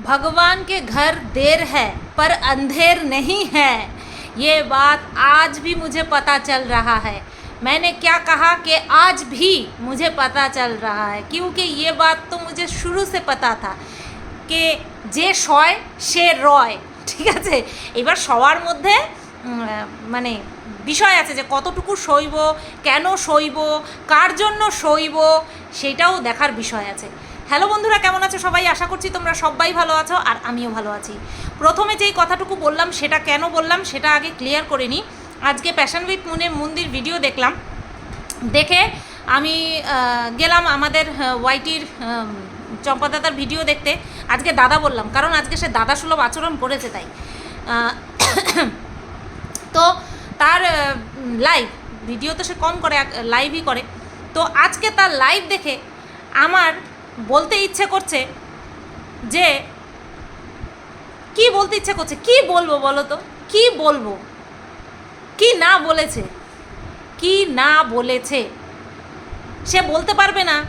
भगवान के घर देर है पर अंधेर नहीं है ये बात आज भी मुझे पता चल रहा है मैंने क्या कहा कि आज भी मुझे पता चल रहा है क्योंकि ये बात तो मुझे शुरू से पता था कि যে শয় সে রয় ঠিক আছে এবার সবার মধ্যে উম, মানে বিষয় আছে যে কতটুকু সইব কেন সইব কার জন্য সইব সেটাও দেখার বিষয় আছে হ্যালো বন্ধুরা, কেমন আছো সবাই? আশা করছি তোমরা সবাই ভালো আছো আর আমিও ভালো আছি। প্রথমে যেই কথাটুকু বললাম, সেটা কেন বললাম, সেটা আগে ক্লিয়ার করে নিই। আজকে প্যাশন উইথ মুনের মন্দির ভিডিও দেখলাম। দেখে আমি গেলাম আমাদের ওয়াইটির চম্পা দাদার ভিডিও দেখতে। আজকে দাদা বললাম, কারণ আজকে সে দাদা সুলভ আচরণ করেছে তাই। তো তার লাইভ ভিডিও তো সে কম করে লাইভই করে। তো আজকে তার লাইভ দেখে আমার বলতে ইচ্ছে করছে যে, কি বলতে ইচ্ছে করছে? কি বলব বলো তো? কি বলব? কি না বলেছে? কি না বলেছে? সে বলতে পারবে না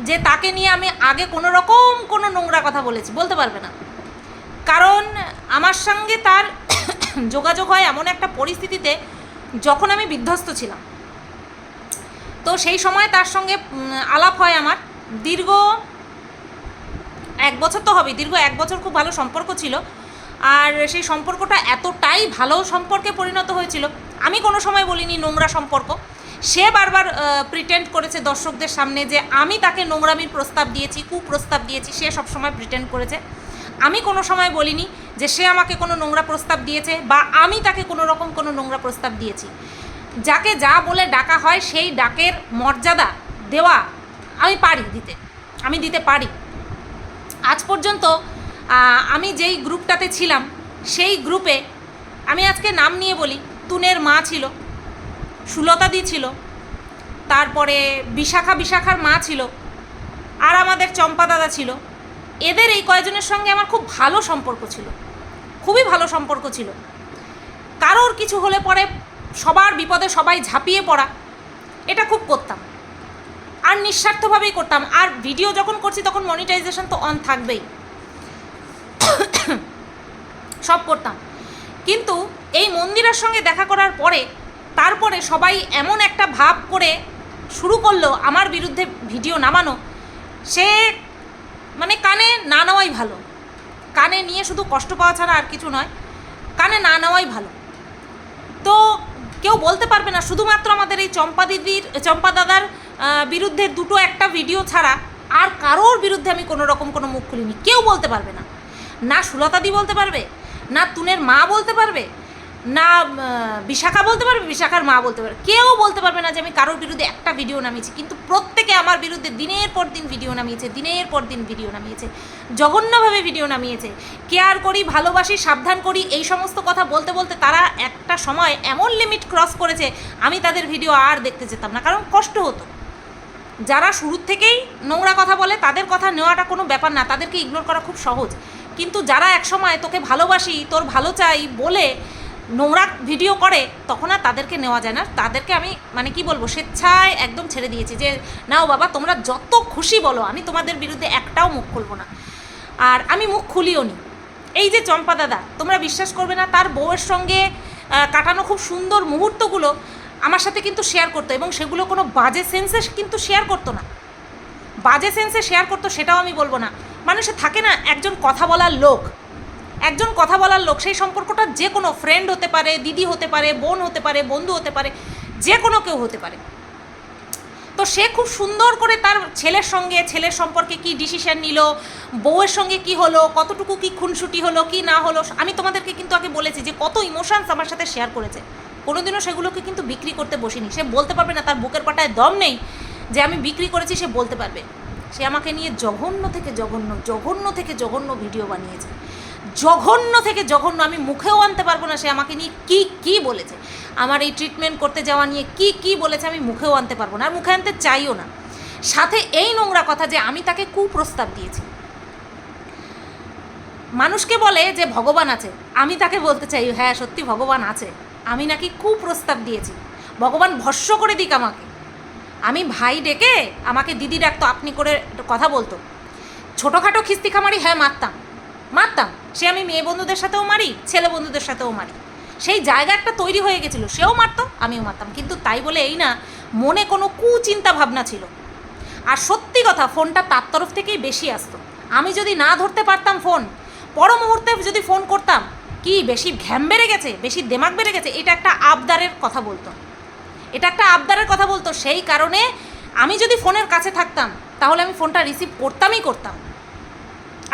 যে তাকে নিয়ে আমি আগে কোনো রকম কোনো নোংরা কথা বলেছি, বলতে পারবে না। কারণ আমার সঙ্গে তার যোগাযোগ হয় এমন একটা পরিস্থিতিতে যখন আমি বিধ্বস্ত ছিলাম। তো সেই সময় তার সঙ্গে আলাপ হয় আমার। দীর্ঘ এক বছর তো হবে দীর্ঘ এক বছর খুব ভালো সম্পর্ক ছিল। আর সেই সম্পর্কটা এতটাই ভালো সম্পর্কে পরিণত হয়েছিল, আমি কোনো সময় বলিনি নোংরা সম্পর্ক। সে বারবার প্রিটেন্ড করেছে দর্শকদের সামনে যে আমি তাকে নোংরামির প্রস্তাব দিয়েছি, কুপ্রস্তাব দিয়েছি, সে সবসময় প্রিটেন্ড করেছে। আমি কোনো সময় বলিনি যে সে আমাকে কোনো নোংরা প্রস্তাব দিয়েছে বা আমি তাকে কোনো রকম কোনো নোংরা প্রস্তাব দিয়েছি। যাকে যা বলে ডাকা হয় সেই ডাকের মর্যাদা দেওয়া আমি পারি দিতে, আমি দিতে পারি। আজ পর্যন্ত আমি যেই গ্রুপটাতে ছিলাম, সেই গ্রুপে আমি আজকে নাম নিয়ে বলি, তুনের মা ছিল সুলতাদি ছিল, তারপরে বিশাখা বিশাখার মা ছিল, আর আমাদের চম্পা দাদা ছিল। এদের এই কয়জনের সঙ্গে আমার খুব ভালো সম্পর্ক ছিল, খুবই ভালো সম্পর্ক ছিল। কারোর কিছু হলে পরে সবার বিপদে সবাই ঝাঁপিয়ে পড়া, এটা খুব করতাম। আর নিঃস্বার্থভাবেই করতাম। আর ভিডিও যখন করছি, তখন মনিটাইজেশন তো অন থাকবেই। সব করতাম। কিন্তু এই মন্দিরের সঙ্গে দেখা করার পরে, তারপরে সবাই এমন একটা ভাব করে শুরু করল আমার বিরুদ্ধে ভিডিও নামানো। সে মানে কানে না নেওয়াই ভালো। কানে নিয়ে শুধু কষ্ট পাওয়া ছাড়া আর কিছু নয়, কানে না নেওয়াই ভালো। তো কেউ বলতে পারবে না, শুধুমাত্র আমাদের এই চম্পা দিদির, চম্পা দাদার বিরুদ্ধে দুটো একটা ভিডিও ছাড়া আর কারোর বিরুদ্ধে আমি কোনো রকম কোনো মুখ খুলিনি। কেউ বলতে পারবে না। না সুলতাদি বলতে পারবে, না তুনের মা বলতে পারবে, না বিশাখা বলতে পারবে, বিশাখার মা বলতে পারবে। কেউ বলতে পারবে না যে আমি কারোর বিরুদ্ধে একটা ভিডিও নামিয়েছি। কিন্তু প্রত্যেকে আমার বিরুদ্ধে দিনের পর দিন ভিডিও নামিয়েছে, দিনের পর দিন ভিডিও নামিয়েছে, জঘন্যভাবে ভিডিও নামিয়েছে। কেয়ার করি, ভালোবাসি, সাবধান করি, এই সমস্ত কথা বলতে বলতে তারা একটা সময় এমন লিমিট ক্রস করেছে, আমি তাদের ভিডিও আর দেখতে যেতাম না, কারণ কষ্ট হতো। যারা শুরুর থেকেই নোংরা কথা বলে, তাদের কথা নেওয়াটা কোনো ব্যাপার না, তাদেরকে ইগনোর করা খুব সহজ। কিন্তু যারা একসময় তোকে ভালোবাসি, তোর ভালো চাই বলে নোংরা ভিডিও করে, তখন আর তাদেরকে নেওয়া যায় না। তাদেরকে আমি মানে কি বলব, স্বেচ্ছায় একদম ছেড়ে দিয়েছি যে, নাও বাবা, তোমরা যত খুশি বলো, আমি তোমাদের বিরুদ্ধে একটাও মুখ খুলবো না। আর আমি মুখ খুলিও নি। এই যে চম্পা দাদা, তোমরা বিশ্বাস করবে না, তার বউয়ের সঙ্গে কাটানো খুব সুন্দর মুহূর্তগুলো আমার সাথে কিন্তু শেয়ার করতো এবং সেগুলো কোনো বাজে সেন্সে কিন্তু শেয়ার করতো না। বাজে সেন্সে শেয়ার করতো সেটাও আমি বলব না। মানুষে থাকে না একজন কথা বলার লোক। একজন কথা বলার লোক, সেই সম্পর্কটা যে কোনো ফ্রেন্ড হতে পারে, দিদি হতে পারে, বোন হতে পারে, বন্ধু হতে পারে, যে কোনো কেউ হতে পারে। তো সে খুব সুন্দর করে তার ছেলের সঙ্গে, ছেলের সম্পর্কে কি ডিসিশন নিল, বউয়ের সঙ্গে কি হলো, কতটুকু কি খুনসুটি হলো, কি না হলো, আমি তোমাদেরকে কিন্তু আগে বলেছি যে কত ইমোশনস আমার সাথে শেয়ার করেছে। কোনোদিনও সেগুলোকে কিন্তু বিক্রি করতে বসিনি। সে বলতে পারবে না, তার বুকের পাটায় দম নেই যে আমি বিক্রি করেছি, সে বলতে পারবে। সে আমাকে নিয়ে জঘন্য থেকে জঘন্য জঘন্য থেকে জঘন্য ভিডিও বানিয়েছে। জঘন্য থেকে জঘন্য, আমি মুখেও আনতে পারব না, সে আমাকে নিয়ে কি কি বলেছে। আমার এই ট্রিটমেন্ট করতে যাওয়া নিয়ে কি কি বলেছে, আমি মুখেও আনতে পারব না, আর মুখে আনতে চাইও না। সাথে এই নোংরা কথা যে আমি তাকে কুপ্রস্তাব দিয়েছি। মানুষকে বলে যে ভগবান আছে, আমি তাকে বলতে চাই হ্যাঁ সত্যি ভগবান আছে। আমি নাকি কুপ্রস্তাব দিয়েছি। ভগবান ভস্য করে দিক আমাকে। আমি ভাই ডেকে আমাকে দিদি ডাকতো, আপনি করে কথা বলতো। ছোটোখাটো খিস্তি খামারি হ্যাঁ মারতাম। মারতাম। সে আমি মেয়ে বন্ধুদের সাথেও মারি, ছেলে বন্ধুদের সাথেও মারি। সেই জায়গা একটা তৈরি হয়ে গেছিল, সেও মারতো, আমিও মারতাম। কিন্তু তাই বলে এই না, মনে কোনো কুচিন্তা ভাবনা ছিল। আর সত্যি কথা, ফোনটা তার তরফ থেকেই বেশি আসতো। আমি যদি না ধরতে পারতাম ফোন, পর মুহূর্তে যদি ফোন করতাম কি বেশি ঘ্যাম বেড়ে গেছে, বেশি দেমাগ বেড়ে গেছে, এটা একটা আবদারের কথা বলতো। এটা একটা আবদারের কথা বলতো, সেই কারণে আমি যদি ফোনের কাছে থাকতাম, তাহলে আমি ফোনটা রিসিভ করতামই করতাম।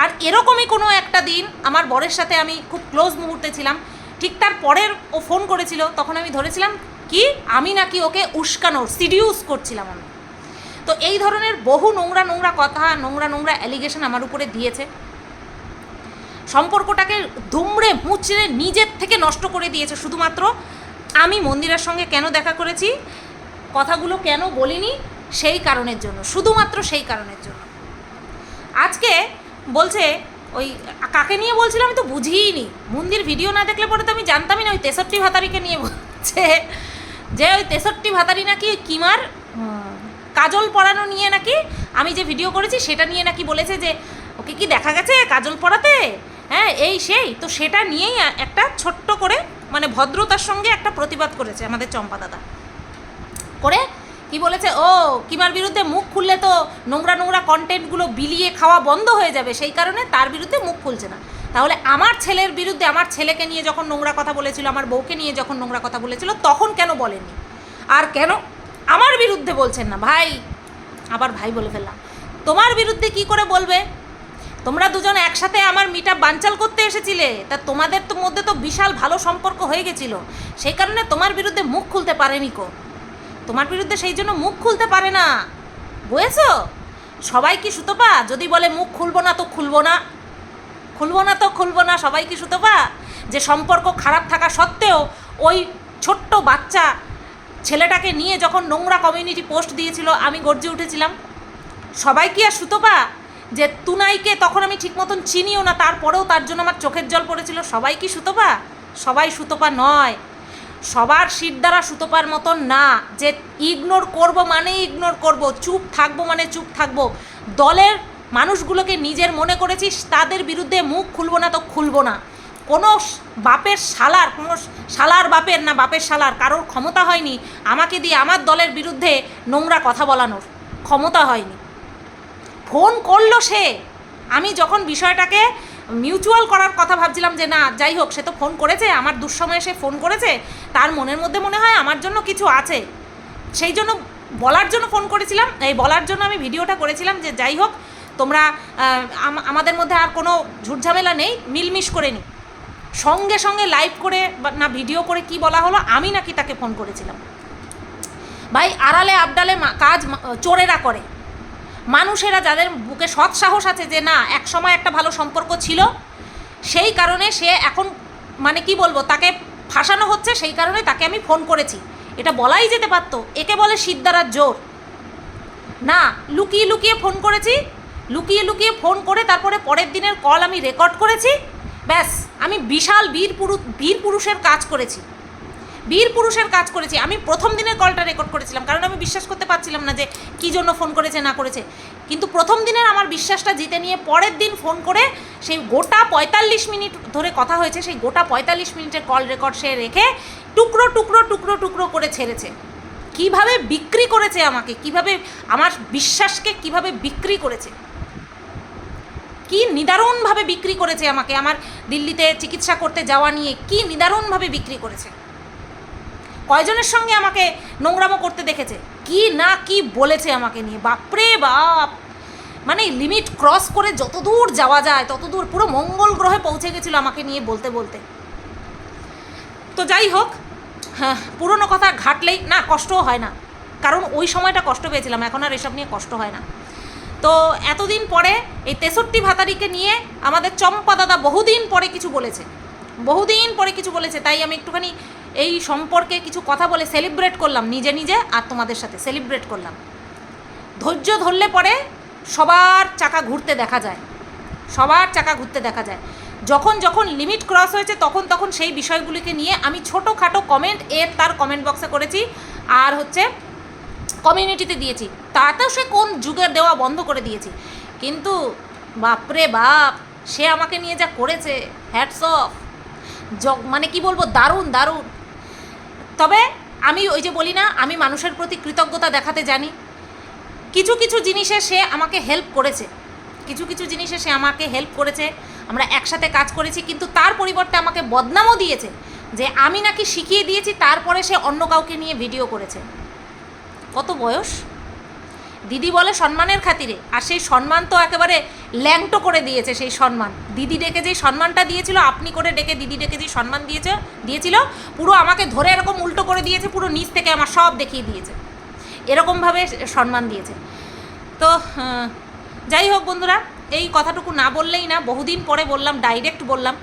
আর এরকমই কোনো একটা দিন আমার বরের সাথে আমি খুব ক্লোজ মুহূর্তে ছিলাম, ঠিক তার পরের ও ফোন করেছিল, তখন আমি ধরেছিলাম, কি? আমি নাকি ওকে উস্কানোর সিডিউস করছিলাম আমি। তো এই ধরনের বহু নোংরা নোংরা কথা, নোংরা নোংরা অ্যালিগেশন আমার উপরে দিয়েছে। সম্পর্কটাকে দুমড়ে মুচড়ে নিজের থেকে নষ্ট করে দিয়েছে। শুধুমাত্র আমি মন্দিরের সঙ্গে কেন দেখা করেছি, কথাগুলো কেন বলিনি, সেই কারণের জন্য, শুধুমাত্র সেই কারণের জন্য। আজকে বলছে, ওই কাকে নিয়ে বলছিলাম আমি তো বুঝিইনি। মন্দির ভিডিও না দেখলে পরে তো আমি জানতামই না, ওই তেষট্টি ভাতারিকে নিয়ে বলছে। যে ওই তেষট্টি ভাতারি নাকি কিমার কাজল পরানো নিয়ে নাকি আমি যে ভিডিও করেছি, সেটা নিয়ে নাকি বলেছে যে, ওকে কি দেখা গেছে কাজল পরাতে হ্যাঁ এই সেই। তো সেটা নিয়েই একটা ছোট্ট করে মানে ভদ্রতার সঙ্গে একটা প্রতিবাদ করেছে আমাদের চম্পা দাদা। করে কি বলেছে, ও, কিমার বিরুদ্ধে মুখ খুললে তো নোংরা নোংরা কন্টেন্টগুলো বিলিয়ে খাওয়া বন্ধ হয়ে যাবে। সেই কারণে তার বিরুদ্ধে মুখ খুলছে না। তাহলে আমার ছেলের বিরুদ্ধে, আমার ছেলেকে নিয়ে যখন নোংরা কথা বলেছিল, আমার বউকে নিয়ে যখন নোংরা কথা বলেছিল, তখন কেন বলেননি? আর কেন? আমার বিরুদ্ধে বলছেন না। ভাই, আবার ভাই বলে ফেললাম। তোমার বিরুদ্ধে কি করে বলবে? তোমরা দুজন একসাথে আমার মিটা বানচাল করতে এসেছিলে। তা তোমাদের তো মধ্যে তো বিশাল ভালো সম্পর্ক হয়ে গেছিল। সেই কারণে তোমার বিরুদ্ধে মুখ খুলতে পারেনি কো। তোমার বিরুদ্ধে সেই জন্য মুখ খুলতে পারে না। বুঝেছ? সবাই কি সুতপা? যদি বলে মুখ খুলবো না তো খুলবো না। খুলবো না তো খুলবো না, সবাই কি সুতপা? যে সম্পর্ক খারাপ থাকা সত্ত্বেও ওই ছোট্ট বাচ্চা ছেলেটাকে নিয়ে যখন নোংরা কমিউনিটি পোস্ট দিয়েছিল, আমি গর্জে উঠেছিলাম। সবাই কি আর সুতপা? যে তুনাইকে তখন আমি ঠিক মতন চিনিও না, তারপরেও তার জন্য আমার চোখের জল পড়েছিল। সবাই কি সুতপা? সবাই সুতপা নয়। সবার শীত দ্বারা সুতোপার মতন না। যে ইগনোর করব মানে ইগনোর করব, চুপ থাকব মানে চুপ থাকব। দলের মানুষগুলোকে নিজের মনে করেছিস, তাদের বিরুদ্ধে মুখ খুলবো না তো খুলবো না। কোনো বাপের শালার, কোনো শালার বাপের না, বাপের শালার, কারোর ক্ষমতা হয়নি। আমাকে দিয়ে আমার দলের বিরুদ্ধে নোংরা কথা বলানোর ক্ষমতা হয়নি। ফোন করল সে, আমি যখন বিষয়টাকে মিউচুয়াল করার কথা ভাবছিলাম যে না, যাই হোক, সে তো ফোন করেছে, আমার দুঃসময়ে সে ফোন করেছে, তার মনের মধ্যে মনে হয় আমার জন্য কিছু আছে। সেই জন্য বলার জন্য ফোন করেছিলাম, এই বলার জন্য আমি ভিডিওটা করেছিলাম যে যাই হোক, তোমরা আমাদের মধ্যে আর কোনো ঝুটঝামেলা নেই, মিলমিশ করে নি সঙ্গে সঙ্গে লাইভ করে না ভিডিও করে কি বলা হলো, আমি নাকি তাকে ফোন করেছিলাম। ভাই, আড়ালে আবডালে কাজ চোরেরা করে। মানুষেরা যাদের বুকে সৎ সাহস আছে যে না, এক সময় একটা ভালো সম্পর্ক ছিল, সেই কারণে সে এখন মানে কি বলব, তাকে ফাঁসানো হচ্ছে, সেই কারণে তাকে আমি ফোন করেছি। এটা বলাই যেতে পারতো, একে বলে সিদ্ধারার জোর। না, লুকিয়ে লুকিয়ে ফোন করেছি, লুকিয়ে লুকিয়ে ফোন করে তারপরে পরের দিনের কল আমি রেকর্ড করেছি, ব্যাস, আমি বিশাল বীর পুরুষ বীর পুরুষের কাজ করেছি। বীর পুরুষের কাজ করেছি। আমি প্রথম দিনের কলটা রেকর্ড করেছিলাম, কারণ আমি বিশ্বাস করতে পারছিলাম না যে কী জন্য ফোন করেছে, না করেছে। কিন্তু প্রথম দিনের আমার বিশ্বাসটা জিতে নিয়ে পরের দিন ফোন করে সেই গোটা পঁয়তাল্লিশ মিনিট ধরে কথা হয়েছে, সেই গোটা পঁয়তাল্লিশ মিনিটের কল রেকর্ড সে রেখে টুকরো টুকরো টুকরো টুকরো করে ছেড়েছে। কীভাবে বিক্রি করেছে আমাকে? কীভাবে আমার বিশ্বাসকে কীভাবে বিক্রি করেছে? কি নিদারুণভাবে বিক্রি করেছে আমাকে? আমার দিল্লিতে চিকিৎসা করতে যাওয়া নিয়ে কি নিদারুণভাবে বিক্রি করেছে? কয়জনের সঙ্গে আমাকে নোংরামো করতে দেখেছে? কি না কি বলেছে আমাকে নিয়ে? বাপরে বাপ! মানে লিমিট ক্রস করে যত দূর যাওয়া যায় তত দূর পুরো মঙ্গল গ্রহে পৌঁছে গেছিল আমাকে নিয়ে বলতে বলতে। তো যাই হোক হ্যাঁ পুরনো কথা ঘাটলেই, না, কষ্টও হয় না। কারণ ওই সময়টা কষ্ট পেয়েছিলাম, এখন আর এসব নিয়ে কষ্ট হয় না। তো এতদিন পরে এই তেষট্টি ভাতারিকে নিয়ে আমাদের চম্পা দাদা বহুদিন পরে কিছু বলেছে। বহুদিন পরে কিছু বলেছে, তাই আমি একটুখানি এই সম্পর্কে কিছু কথা বলে সেলিব্রেট করলাম নিজে নিজে আর তোমাদের সাথে সেলিব্রেট করলাম। ধৈর্য ধরলে পরে সবার চাকা ঘুরতে দেখা যায়। সবার চাকা ঘুরতে দেখা যায়। যখন যখন লিমিট ক্রস হয়েছে তখন তখন সেই বিষয়গুলিকে নিয়ে আমি ছোটোখাটো কমেন্ট এর তার কমেন্ট বক্সে করেছি। আর হচ্ছে কমিউনিটিতে দিয়েছি। তাতেও সে কোন যুগের দেওয়া বন্ধ করে দিয়েছি। কিন্তু বাপরে বাপ, সে আমাকে নিয়ে যা করেছে হ্যাটস অফ মানে কি বলব? দারুণ দারুণ। তবে আমি ওই যে বলি না, আমি মানুষের প্রতি কৃতজ্ঞতা দেখাতে জানি। কিছু কিছু জিনিসে সে আমাকে হেল্প করেছে। কিছু কিছু জিনিসে সে আমাকে হেল্প করেছে। আমরা একসাথে কাজ করেছি, কিন্তু তার পরিবর্তে আমাকে বদনামও দিয়েছে যে আমি নাকি শিখিয়ে দিয়েছি, তারপরে সে অন্য কাউকে নিয়ে ভিডিও করেছে। কত বয়স? দিদি বলে সম্মানের খাতিরে, আর সেই সম্মান তো একেবারে ল্যাংটো করে দিয়েছে সেই সম্মান। দিদি ডেকে যেই সম্মানটা দিয়েছিল, আপনি করে ডেকে দিদি ডেকে যেই সম্মান দিয়েছে, দিয়েছিল, পুরো আমাকে ধরে এরকম উল্টো করে দিয়েছে, পুরো নিচ থেকে আমার সব দেখিয়ে দিয়েছে। এরকমভাবে সম্মান দিয়েছে। তো যাই হোক বন্ধুরা, এই কথাটুকু না বললেই না, বহুদিন পরে বললাম ডাইরেক্ট বললাম।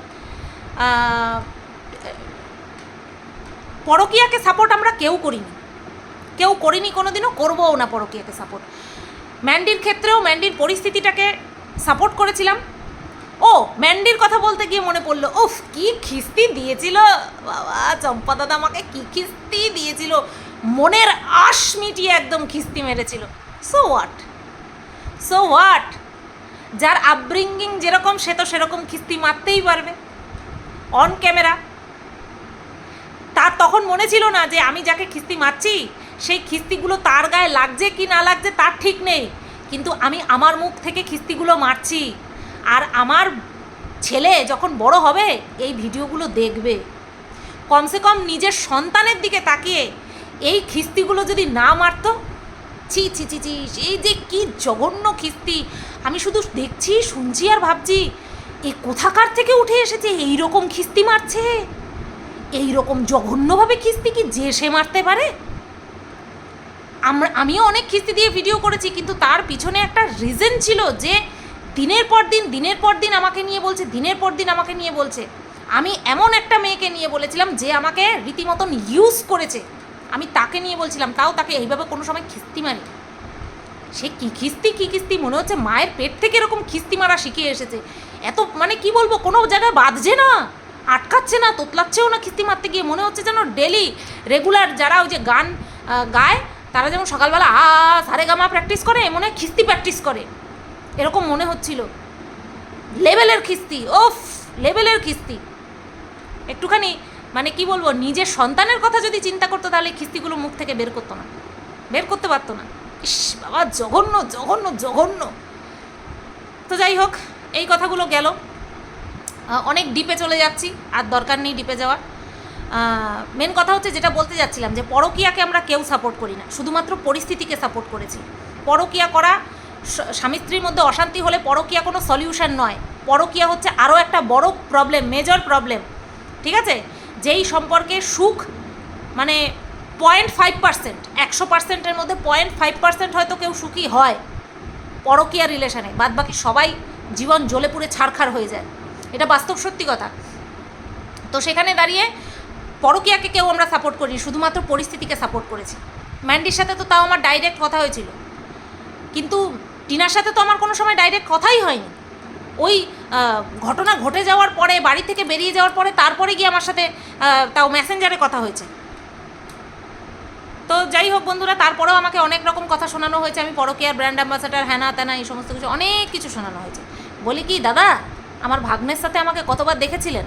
পরকীয়াকে সাপোর্ট আমরা কেউ করিনি। কেউ করিনি কোনো দিনও করবোও না পরকীয়াকে সাপোর্ট ম্যান্ডির ক্ষেত্রেও ম্যান্ডির পরিস্থিতিটাকে সাপোর্ট করেছিলাম। ও, ম্যান্ডির কথা বলতে গিয়ে মনে পড়ল, উফ, কি খিস্তি দিয়েছিল, বাবা, চম্পা দাদা আমাকে কি খিস্তি দিয়েছিল। মনের আশ মিটিয়ে একদম খিস্তি মেরেছিল। সো হোয়াট সো হোয়াট যার আপব্রিঙ্গিং যেরকম, সে তো সেরকম খিস্তি মারতেই পারবে। অন ক্যামেরা তার তখন মনে ছিল না যে আমি যাকে খিস্তি মারছি সেই খিস্তিগুলো তার গায়ে লাগছে কি না লাগছে তার ঠিক নেই। কিন্তু আমি আমার মুখ থেকে খিস্তিগুলো মারছি। আর আমার ছেলে যখন বড় হবে, এই ভিডিওগুলো দেখবে। কমসে কম নিজের সন্তানের দিকে তাকিয়ে এই খিস্তিগুলো যদি না মারতো, ছি ছি ছি ছি, এই যে কি জঘন্য খিস্তি। আমি শুধু দেখছি, শুনছি আর ভাবছি, এ কোথাকার থেকে উঠে এসেছে এই রকম খিস্তি মারছে? এই রকম জঘন্যভাবে খিস্তি কি যে সে মারতে পারে? আমরা আমিও অনেক খিস্তি দিয়ে ভিডিও করেছি, কিন্তু তার পিছনে একটা রিজন ছিল যে দিনের পর দিন, দিনের পর দিন আমাকে নিয়ে বলছে, দিনের পর দিন আমাকে নিয়ে বলছে। আমি এমন একটা মেয়েকে নিয়ে বলেছিলাম যে আমাকে রীতিমতন ইউজ করেছে। আমি তাকে নিয়ে বলছিলাম, তাও তাকে এইভাবে কোনো সময় খিস্তি মারি সে কি খিস্তি, কী খিস্তি? মনে হচ্ছে মায়ের পেট থেকে এরকম খিস্তি মারা শিখে এসেছে। এত মানে কি বলব, কোনো জায়গায় বাঁধছে না। আটকাচ্ছে না, তোতলাচ্ছেও না খিস্তি মারতে গিয়ে। মনে হচ্ছে যেন ডেলি রেগুলার যারা ওই যে গান গায় তারা যেমন সকালবেলা, আ, সারে গামা প্র্যাকটিস করে? মনে হয় খিস্তি প্র্যাকটিস করে। এরকম মনে হচ্ছিল। লেভেলের খিস্তি ওফ লেভেলের খিস্তি। একটুখানি মানে কি বলব, নিজের সন্তানের কথা যদি চিন্তা করতো, তাহলে খিস্তিগুলো মুখ থেকে বের করতো না। বের করতে পারতো না। ইস, বাবা, জঘন্য জঘন্য জঘন্য। তো যাই হোক, এই কথাগুলো গেল। অনেক ডিপে চলে যাচ্ছি, আর দরকার নেই ডিপে যাওয়ার। মেন কথা হচ্ছে যেটা বলতে যাচ্ছিলাম যে পরকীয়াকে আমরা কেউ সাপোর্ট করি না। শুধুমাত্র পরিস্থিতিকে সাপোর্ট করেছি। পরকীয়া করা স্বামী স্ত্রীর মধ্যে অশান্তি হলে পরকীয়া কোনো সলিউশন নয়। পরকীয়া হচ্ছে আরও একটা বড় প্রবলেম মেজর প্রবলেম ঠিক আছে? যেই সম্পর্কে সুখ মানে পয়েন্ট ফাইভ পার্সেন্ট একশো পার্সেন্টের মধ্যে পয়েন্ট ফাইভ পার্সেন্ট হয়তো কেউ সুখী হয় পরকীয়া রিলেশনে বাদ বাকি সবাই জীবন জ্বলে পুড়ে ছাড়খাড় হয়ে যায়। এটা বাস্তব সত্যি কথা। তো সেখানে দাঁড়িয়ে পরকীয়াকে কেউ আমরা সাপোর্ট করিনি, শুধুমাত্র পরিস্থিতিকে সাপোর্ট করেছি। ম্যান্ডির সাথে তো তাও আমার ডাইরেক্ট কথা হয়েছিল। কিন্তু টিনার সাথে তো আমার কোনো সময় ডাইরেক্ট কথাই হয়নি। ওই ঘটনা ঘটে যাওয়ার পরে, বাড়ি থেকে বেরিয়ে যাওয়ার পরে, তারপরে গিয়ে আমার সাথে তাও মেসেঞ্জারে কথা হয়েছে। তো যাই হোক বন্ধুরা, তারপরেও আমাকে অনেক রকম কথা শোনানো হয়েছে। আমি পরকীয়ার ব্র্যান্ড অ্যাম্বাসাডার হ্যানা ত্যানা এই সমস্ত কিছু অনেক কিছু শোনানো হয়েছে। বলি কি, দাদা, আমার ভাগ্নের সাথে আমাকে কতবার দেখেছিলেন?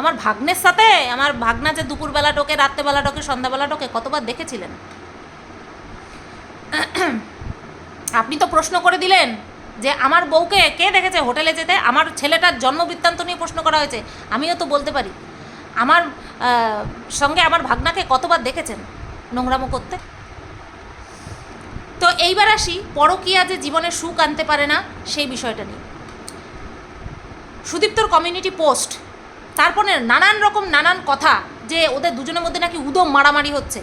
আমার ভাগ্নের সাথে, আমার ভাগনা যে দুপুরবেলা টোকে রাত্রেবেলা টোকে সন্ধ্যাবেলা টোকে কতবার দেখেছিলেন? আপনি তো প্রশ্ন করে দিলেন যে আমার বউকে কে দেখেছে হোটেলে যেতে? আমার ছেলেটার জন্ম বৃত্তান্ত নিয়ে প্রশ্ন করা হয়েছে, আমিও তো বলতে পারি। আমার সঙ্গে আমার ভাগনাকে কতবার দেখেছেন নোংরামো করতে? তো এইবার আসি, পরকীয়া যে জীবনে সুখ আনতে পারে না, সেই বিষয়টা নিয়ে। সুদীপ্তর কমিউনিটি পোস্ট তারপরে নানান রকম নানান কথা যে ওদের দুজনের মধ্যে নাকি উদম মারামারি হচ্ছে।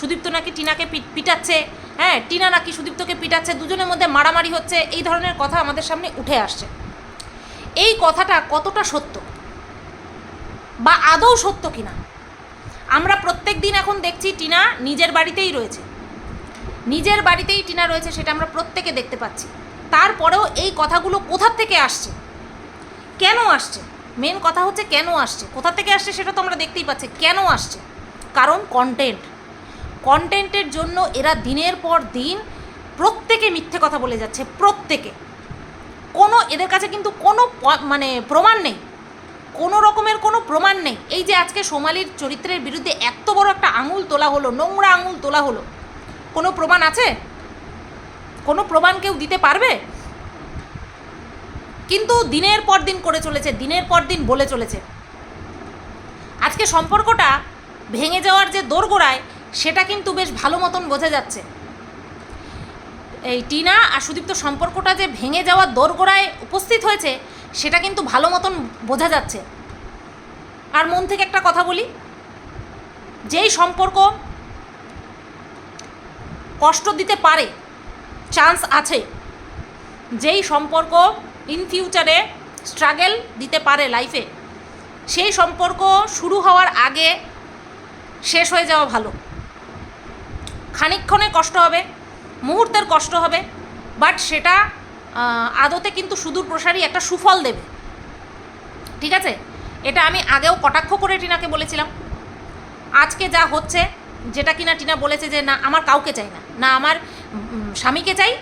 সুদীপ্ত নাকি টিনাকে পিট- পিটাচ্ছে হ্যাঁ টিনা নাকি সুদীপ্তকে পিটাচ্ছে, দুজনের মধ্যে মারামারি হচ্ছে, এই ধরনের কথা আমাদের সামনে উঠে আসছে। এই কথাটা কতটা সত্য? বা আদৌ সত্য কিনা? আমরা প্রত্যেক দিন এখন দেখছি টিনা নিজের বাড়িতেই রয়েছে। নিজের বাড়িতেই টিনা রয়েছে সেটা আমরা প্রত্যেকে দেখতে পাচ্ছি। তারপরেও এই কথাগুলো কোথার থেকে আসছে? কেন আসছে? মেন কথা হচ্ছে কেন আসছে? কোথা থেকে আসছে সেটা তো আমরা দেখতেই পাচ্ছি। কেন আসছে? কারণ কন্টেন্ট কন্টেন্টের জন্য এরা দিনের পর দিন প্রত্যেকে মিথ্যে কথা বলে যাচ্ছে, প্রত্যেকে। কোনো, এদের কাছে কিন্তু কোনো মানে প্রমাণ নেই। কোনো রকমের কোনো প্রমাণ নেই। এই যে আজকে সোমালির চরিত্রের বিরুদ্ধে এত বড় একটা আঙুল তোলা হলো, নোংরা আঙুল তোলা হলো, কোনো প্রমাণ আছে? কোনো প্রমাণ কেউ দিতে পারবে? কিন্তু দিনের পর দিন করে চলেছে, দিনের পর দিন বলে চলেছে। আজকে সম্পর্কটা ভেঙে যাওয়ার যে দোরগোড়ায়, সেটা কিন্তু বেশ ভালো মতন বোঝা যাচ্ছে। এই টিনা আর সুদীপ্ত সম্পর্কটা যে ভেঙে যাওয়ার দোরগোড়ায় উপস্থিত হয়েছে, সেটা কিন্তু ভালো মতন বোঝা যাচ্ছে। আর মন থেকে একটা কথা বলি, যেই সম্পর্ক কষ্ট দিতে পারে, চান্স আছে, যেই সম্পর্ক ইন ফিউচারে স্ট্রাগেল দিতে পারে লাইফে। সেই সম্পর্ক শুরু হওয়ার আগে শেষ হয়ে যাওয়া ভালো। খানিকক্ষণে কষ্ট হবে, মুহূর্তের কষ্ট হবে বাট সেটা আদতে কিন্তু সুদূর প্রসারী একটা সুফল দেবে। ঠিক আছে? এটা আমি আগেও কটাক্ষ করে টিনাকে বলেছিলাম। আজকে যা হচ্ছে, যেটা কিনা টিনা বলেছে যে, না, আমার কাউকে চাই না। না, আমার স্বামীকে চাই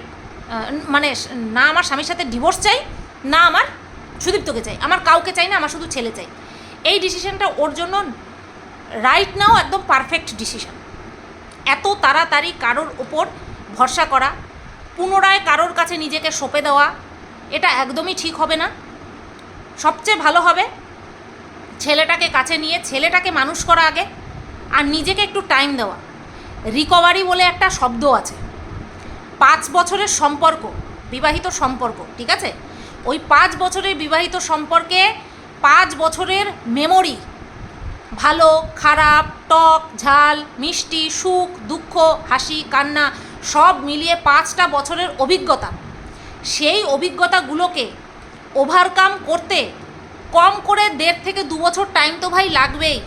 মানে না আমার স্বামীর সাথে ডিভোর্স চাই, না আমার সুদীপ্তকে চাই। আমার কাউকে চাই না, আমার শুধু ছেলে চাই। এই ডিসিশনটা ওর জন্য রাইট নাও একদম পারফেক্ট ডিসিশন এত তাড়াতাড়ি কারোর ওপর ভরসা করা, পুনরায় কারোর কাছে নিজেকে সঁপে দেওয়া, এটা একদমই ঠিক হবে না। সবচেয়ে ভালো হবে ছেলেটাকে কাছে নিয়ে, ছেলেটাকে মানুষ করা আগে, আর নিজেকে একটু টাইম দেওয়া। রিকভারি বলে একটা শব্দ আছে। পাঁচ বছরের সম্পর্ক, বিবাহিত সম্পর্ক, ঠিক আছে? ওই পাঁচ বছরের বিবাহিত সম্পর্কে পাঁচ বছরের মেমোরি ভালো, খারাপ, টক, ঝাল, মিষ্টি, সুখ, দুঃখ, হাসি, কান্না, সব মিলিয়ে পাঁচটা বছরের অভিজ্ঞতা। সেই অভিজ্ঞতাগুলোকে ওভারকাম করতে কম করে দেড় থেকে দু বছর টাইম তো ভাই লাগবেই।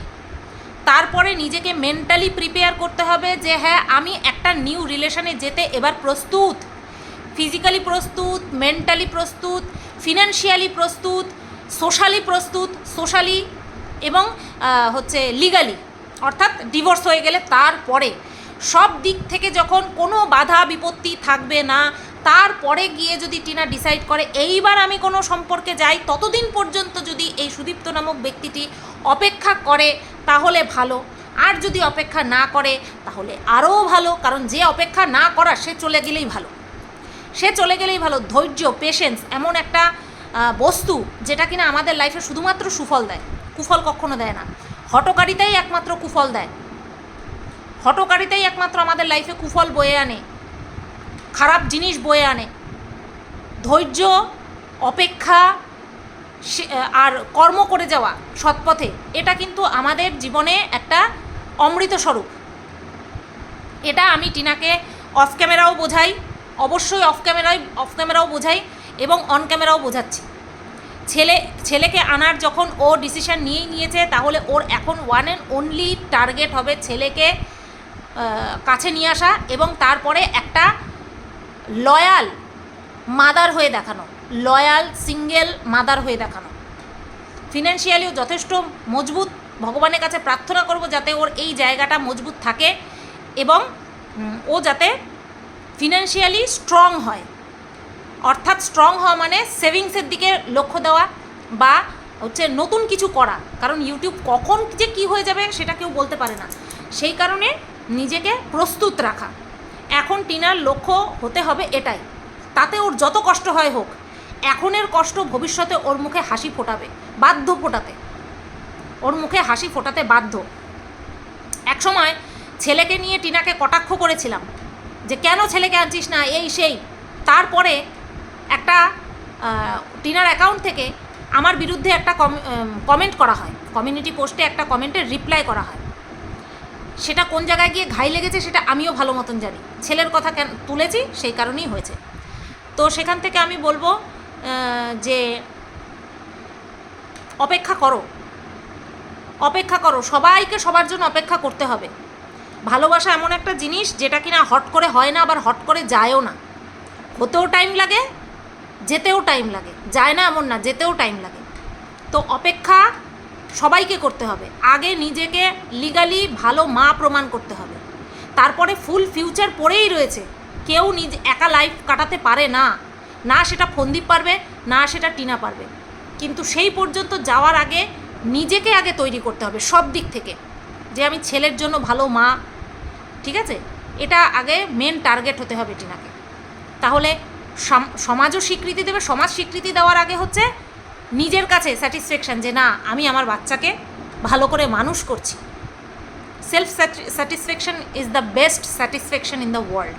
তারপরে নিজেকে মেন্টালি প্রিপেয়ার করতে হবে যে হ্যাঁ আমি একটা নিউ রিলেশনে যেতে এবার প্রস্তুত। ফিজিক্যালি প্রস্তুত মেন্টালি প্রস্তুত ফিনান্সিয়ালি প্রস্তুত সোশ্যালি প্রস্তুত সোশ্যালি এবং হচ্ছে লিগালি অর্থাৎ ডিভোর্স হয়ে গেলে তারপরে। সব দিক থেকে যখন কোনো বাধা বিপত্তি থাকবে না তারপরে গিয়ে যদি টিনা ডিসাইড করে, এইবার আমি কোনো সম্পর্কে যাই, ততদিন পর্যন্ত যদি এই সুদীপ্ত নামক ব্যক্তিটি অপেক্ষা করে, তাহলে ভালো। আর যদি অপেক্ষা না করে, তাহলে আরও ভালো, কারণ যে অপেক্ষা না করা, সে চলে গেলেই ভালো। সে চলে গেলেই ভালো। ধৈর্য পেশেন্স এমন একটা বস্তু যেটা কিনা আমাদের লাইফে শুধুমাত্র সুফল দেয়। কুফল কখনো দেয় না। হটকারিতাই একমাত্র কুফল দেয়। হটকারিতাই একমাত্র আমাদের লাইফে কুফল বয়ে আনে। খারাপ জিনিস বয়ে আনে। ধৈর্য, অপেক্ষা আর কর্ম করে যাওয়া সৎপথে, এটা কিন্তু আমাদের জীবনে একটা অমৃত স্বরূপ। এটা আমি টিনাকে অফ ক্যামেরাও বোঝাই, অবশ্যই অফ ক্যামেরায় অফ ক্যামেরাও বোঝাই এবং অন ক্যামেরাও বোঝাচ্ছি। ছেলে, ছেলেকে আনার যখন ও ডিসিশন নিয়েই নিয়েছে, তাহলে ওর এখন ওয়ান অ্যান্ড অনলি টার্গেট হবে ছেলেকে কাছে নিয়ে আসা এবং তারপরে একটা লয়াল মাদার হয়ে দেখানো, লয়াল সিঙ্গেল মাদার হয়ে দেখানো। ফিনান্সিয়ালিও যথেষ্ট মজবুত। ভগবানের কাছে প্রার্থনা করব যাতে ওর এই জায়গাটা মজবুত থাকে এবং ও যাতে ফিনান্সিয়ালি স্ট্রং হয়। অর্থাৎ স্ট্রং হওয়া মানে সেভিংসের দিকে লক্ষ্য দেওয়া বা হচ্ছে নতুন কিছু করা। কারণ ইউটিউব কখন যে কি হয়ে যাবে সেটা কেউ বলতে পারে না। সেই কারণে নিজেকে প্রস্তুত রাখা। এখন টিনার লক্ষ্য হতে হবে এটাই। তাতে ওর যত কষ্ট হয় হোক, এখনের কষ্ট ভবিষ্যতে ওর মুখে হাসি ফোটাবে, বাধ্য ফোটাতে। ওর মুখে হাসি ফোটাতে বাধ্য। এক সময় ছেলেকে নিয়ে টিনাকে কটাক্ষ করেছিলাম যে, কেন ছেলেকে আনছিস না? এই, সেই। তারপরে একটা টিনার অ্যাকাউন্ট থেকে আমার বিরুদ্ধে একটা কমেন্ট করা হয়। কমিউনিটি পোস্টে একটা কমেন্টের রিপ্লাই করা হয়। সেটা কোন জায়গায় গিয়ে ঘাই লেগেছে সেটা আমিও ভালো মতন জানি। ছেলের কথা কেন তুলেছি, সেই কারণেই হয়েছে। তো সেখান থেকে আমি বলব যে অপেক্ষা করো। অপেক্ষা করো। সবাইকে সবার জন্য অপেক্ষা করতে হবে। ভালোবাসা এমন একটা জিনিস যেটা কিনা হট করে হয় না, আবার হট করে যায়ও না। হতেও টাইম লাগে, যেতেও টাইম লাগে। যায় না এমন না, যেতেও টাইম লাগে। তো অপেক্ষা সবাইকে করতে হবে। আগে নিজেকে লিগালি ভালো মা প্রমাণ করতে হবে। তারপরে ফুল ফিউচার পড়েই রয়েছে। কেউ নিজ একা লাইফ কাটাতে পারে না। না সেটা ফন্দীপ পারবে, না সেটা টিনা পারবে। কিন্তু সেই পর্যন্ত যাওয়ার আগে নিজেকে আগে তৈরি করতে হবে সব দিক থেকে। যে আমি ছেলের জন্য ভালো মা, ঠিক আছে? এটা আগে মেন টার্গেট হতে হবে টিনাকে। তাহলে সম- সমাজও স্বীকৃতি দেবে, সমাজ স্বীকৃতি দেওয়ার আগে হচ্ছে নিজের কাছে স্যাটিসফ্যাকশান যে না, আমি আমার বাচ্চাকে ভালো করে মানুষ করছি। Self satisfaction is the best satisfaction in the world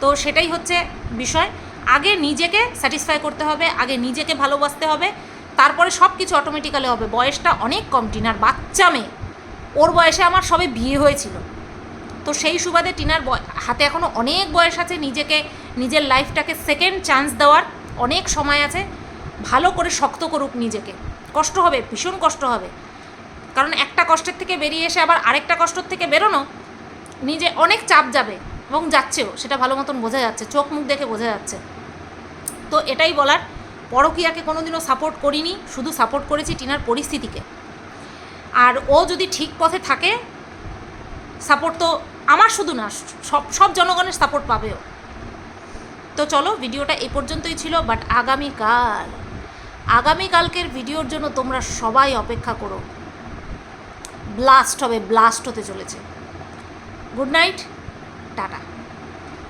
তো সেটাই হচ্ছে বিষয়। আগে নিজেকে স্যাটিসফাই করতে হবে, আগে নিজেকে ভালোবাসতে হবে, তারপরে সব কিছু অটোমেটিক্যালি হবে। বয়সটা অনেক কম, টিনার বাচ্চা মেয়ে। ওর বয়সে আমার সবে বিয়ে হয়েছিল। তো সেই সুবাদে টিনার হাতে এখনও অনেক বয়স আছে, নিজেকে, নিজের লাইফটাকে সেকেন্ড চান্স দেওয়ার অনেক সময় আছে। ভালো করে শক্ত করুক নিজেকে। কষ্ট হবে, ভীষণ কষ্ট হবে। কারণ একটা কষ্টের থেকে বেরিয়ে এসে আবার আরেকটা কষ্টর থেকে বেরোনো নিজে অনেক চাপ যাবে এবং যাচ্ছেও, সেটা ভালো মতন বোঝা যাচ্ছে, চোখ মুখ দেখে বোঝা যাচ্ছে। তো এটাই বলার, পরকীয়াকে কোনোদিনও সাপোর্ট করিনি, শুধু সাপোর্ট করেছি টিনার পরিস্থিতিকে। আর ও যদি ঠিক পথে থাকে সাপোর্ট তো আমার শুধু না, সব সব জনগণের সাপোর্ট পাবেও। তো চলো, ভিডিওটা এই পর্যন্তই ছিল বাট আগামীকাল। আগামীকালকের ভিডিওর জন্য তোমরা সবাই অপেক্ষা করো। ব্লাস্ট হবে, ব্লাস্ট হতে চলেছে। Good night, tata.